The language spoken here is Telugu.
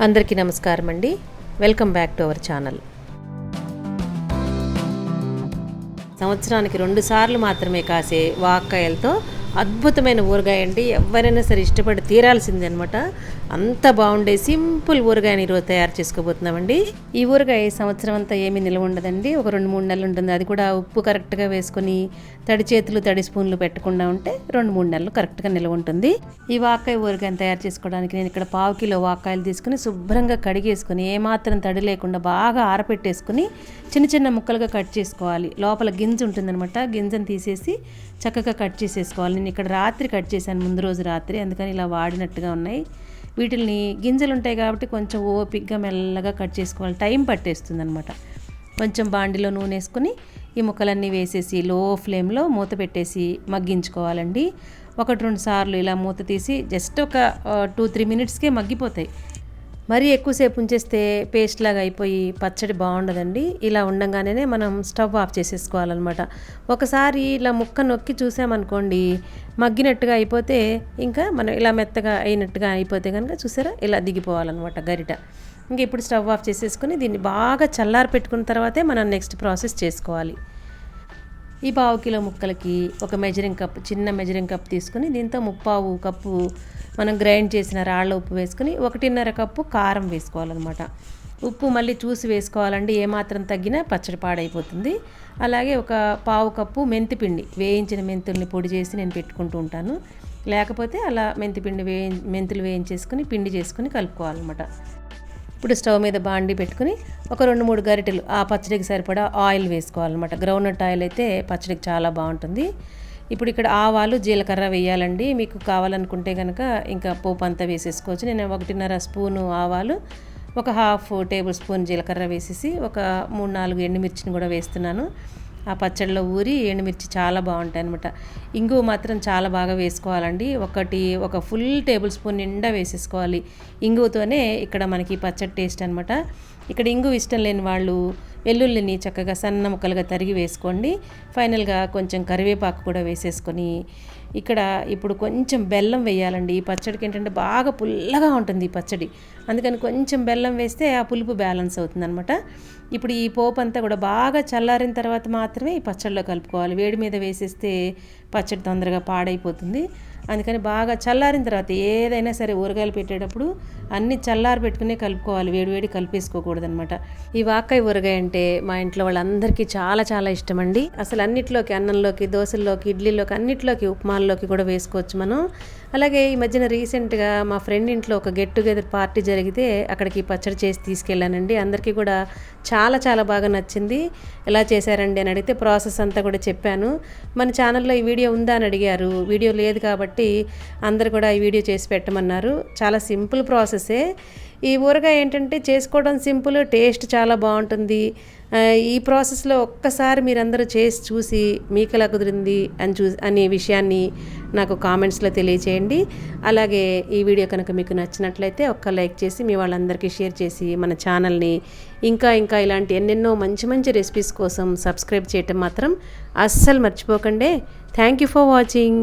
అందరికీ నమస్కారం అండి. Welcome back to our channel సంవత్సరానికి రెండు సార్లు మాత్రమే కాసే వాక్కాయలతో అద్భుతమైన ఊరగాయ అండి. ఎవరైనా సరే ఇష్టపడి తీరాల్సిందే అనమాట అంత బాగుండే సింపుల్ ఊరగాయని ఈరోజు తయారు చేసుకోబోతున్నామండి. ఈ ఊరగాయ సంవత్సరం అంతా ఏమీ నిల్వ ఉండదండి. ఒక రెండు మూడు నెలలు ఉంటుంది. అది కూడా ఉప్పు కరెక్ట్గా వేసుకొని తడి చేతులు తడి స్పూన్లు పెట్టకుండా ఉంటే రెండు మూడు నెలలు కరెక్ట్గా నిల్వ ఉంటుంది. ఈ వాకాయ ఊరగాయని తయారు చేసుకోవడానికి నేను ఇక్కడ పావు కిలో వాకాయలు తీసుకుని శుభ్రంగా కడిగేసుకుని ఏమాత్రం తడి లేకుండా బాగా ఆరపెట్టేసుకుని చిన్న చిన్న ముక్కలుగా కట్ చేసుకోవాలి. లోపల గింజ ఉంటుందన్నమాట. గింజను తీసేసి చక్కగా కట్ చేసేసుకోవాలి. నేను ఇక్కడ రాత్రి కట్ చేశాను ముందు రోజు రాత్రి అందుకని ఇలా వాడినట్టుగా ఉన్నాయి. వీటిని గింజలు ఉంటాయి కాబట్టి కొంచెం ఓపిక్గా మెల్లగా కట్ చేసుకోవాలి. టైం పట్టేస్తుంది అనమాట కొంచెం బాండిలో నూనె వేసుకుని ఈ ముక్కలన్నీ వేసేసి లో ఫ్లేమ్లో మూత పెట్టేసి మగ్గించుకోవాలండి. ఒకటి రెండు సార్లు ఇలా మూత తీసి జస్ట్ ఒక టూ త్రీ మినిట్స్కే మగ్గిపోతాయి. మరీ ఎక్కువసేపు ఉంచేస్తే పేస్ట్ లాగా అయిపోయి పచ్చడి బాగుండదండి. ఇలా ఉండంగానే మనం స్టవ్ ఆఫ్ చేసేసుకోవాలన్నమాట. ఒకసారి ఇలా ముక్క నొక్కి చూసామనుకోండి మగ్గినట్టుగా అయిపోతే ఇంకా మనం ఇలా మెత్తగా అయినట్టుగా అయిపోతే కనుక చూసారా ఇలా దిగిపోవాలన్నమాట గరిట. ఇంకా ఇప్పుడు స్టవ్ ఆఫ్ చేసేసుకుని దీన్ని బాగా చల్లారి పెట్టుకున్న తర్వాతే మనం నెక్స్ట్ ప్రాసెస్ చేసుకోవాలి. ఈ పావు కిలో ముక్కలకి ఒక మెజరింగ్ కప్ చిన్న మెజరింగ్ కప్ తీసుకుని దీంతో ముప్పావు కప్పు మనం గ్రైండ్ చేసిన రాళ్ళ ఉప్పు వేసుకుని ఒకటిన్నర కప్పు కారం వేసుకోవాలన్నమాట. ఉప్పు మళ్ళీ చూసి వేసుకోవాలండి ఏమాత్రం తగ్గినా పచ్చడి పాడైపోతుంది. అలాగే ఒక పావు కప్పు మెంతిపిండి వేయించిన మెంతుల్ని పొడి చేసి నేను పెట్టుకుంటూ ఉంటాను. లేకపోతే అలా మెంతిపిండి వేయి మెంతులు వేయించేసుకుని పిండి చేసుకుని కలుపుకోవాలన్నమాట. ఇప్పుడు స్టవ్ మీద బాండి పెట్టుకుని ఒక రెండు మూడు గరిటెలు ఆ పచ్చడికి సరిపడా ఆయిల్ వేసుకోవాలన్నమాట. గ్రౌండ్నట్ ఆయిల్ అయితే పచ్చడికి చాలా బాగుంటుంది. ఇప్పుడు ఇక్కడ ఆవాలు జీలకర్ర వేయాలండి. మీకు కావాలనుకుంటే కనుక ఇంకా పోపు అంతా వేసేసుకోవచ్చు. నేను ఒకటిన్నర స్పూను ఆవాలు ఒక హాఫ్ టేబుల్ స్పూన్ జీలకర్ర వేసేసి ఒక మూడు నాలుగు ఎండుమిర్చిని కూడా వేస్తున్నాను. ఆ పచ్చడిలో ఊరి ఎండుమిర్చి చాలా బాగుంటాయి అనమాట ఇంగువ మాత్రం చాలా బాగా వేసుకోవాలండి. ఒకటి ఒక ఫుల్ టేబుల్ స్పూన్ నిండా వేసేసుకోవాలి. ఇంగువతోనే ఇక్కడ మనకి పచ్చడి టేస్ట్ అనమాట ఇక్కడ ఇంగువ ఇష్టం లేని వాళ్ళు వెల్లుల్లిని చక్కగా సన్న ముక్కలుగా తరిగి వేసుకోండి. ఫైనల్గా కొంచెం కరివేపాకు కూడా వేసేసుకొని ఇక్కడ ఇప్పుడు కొంచెం బెల్లం వేయాలండి. ఈ పచ్చడికి ఏంటంటే బాగా పుల్లగా ఉంటుంది ఈ పచ్చడి. అందుకని కొంచెం బెల్లం వేస్తే ఆ పులుపు బ్యాలెన్స్ అవుతుంది అనమాట ఇప్పుడు ఈ పోపు అంతా కూడా బాగా చల్లారిన తర్వాత మాత్రమే ఈ పచ్చడిలో కలుపుకోవాలి. వేడి మీద వేసేస్తే పచ్చడి తొందరగా పాడైపోతుంది. అందుకని బాగా చల్లారిన తర్వాత ఏదైనా సరే ఊరగాయలు పెట్టేటప్పుడు అన్ని చల్లారి పెట్టుకునే కలుపుకోవాలి. వేడి వేడి కలిపేసుకోకూడదు అనమాట ఈ వాకాయ ఊరగాయ అంటే మా ఇంట్లో వాళ్ళందరికీ చాలా చాలా ఇష్టం అండి అసలు అన్నిట్లోకి అన్నంలోకి దోశల్లోకి ఇడ్లీలోకి అన్నిట్లోకి ఉప్మాల్లోకి కూడా వేసుకోవచ్చు మనం. అలాగే ఈ మధ్యన రీసెంట్గా మా ఫ్రెండ్ ఇంట్లో ఒక గెట్ టుగెదర్ పార్టీ జరిగితే అక్కడికి పచ్చడి చేసి తీసుకెళ్ళానండి. అందరికీ కూడా చాలా చాలా బాగా నచ్చింది. ఎలా చేశారండి అని అడిగితే ప్రాసెస్ అంతా కూడా చెప్పాను. మన ఛానల్లో ఈ వీడియో ఉందా అని అడిగారు. వీడియో లేదు కాబట్టి అందరు కూడా ఈ వీడియో చేసి పెట్టమన్నారు. చాలా సింపుల్ ప్రాసెసే. ఈ ఊరగాయ ఏంటంటే చేసుకోవడం సింపుల్ టేస్ట్ చాలా బాగుంటుంది. ఈ ప్రాసెస్లో ఒక్కసారి మీరందరూ చేసి చూసి మీకు ఎలా కుదిరింది అని చూ అనే విషయాన్ని నాకు కామెంట్స్లో తెలియచేయండి. అలాగే ఈ వీడియో కనుక మీకు నచ్చినట్లయితే ఒక్క లైక్ చేసి మీ వాళ్ళందరికీ షేర్ చేసి మన ఛానల్ని ఇంకా ఇంకా ఇలాంటి ఎన్నెన్నో మంచి మంచి రెసిపీస్ కోసం సబ్స్క్రైబ్ చేయటం మాత్రం అస్సలు మర్చిపోకండి. Thank you for watching.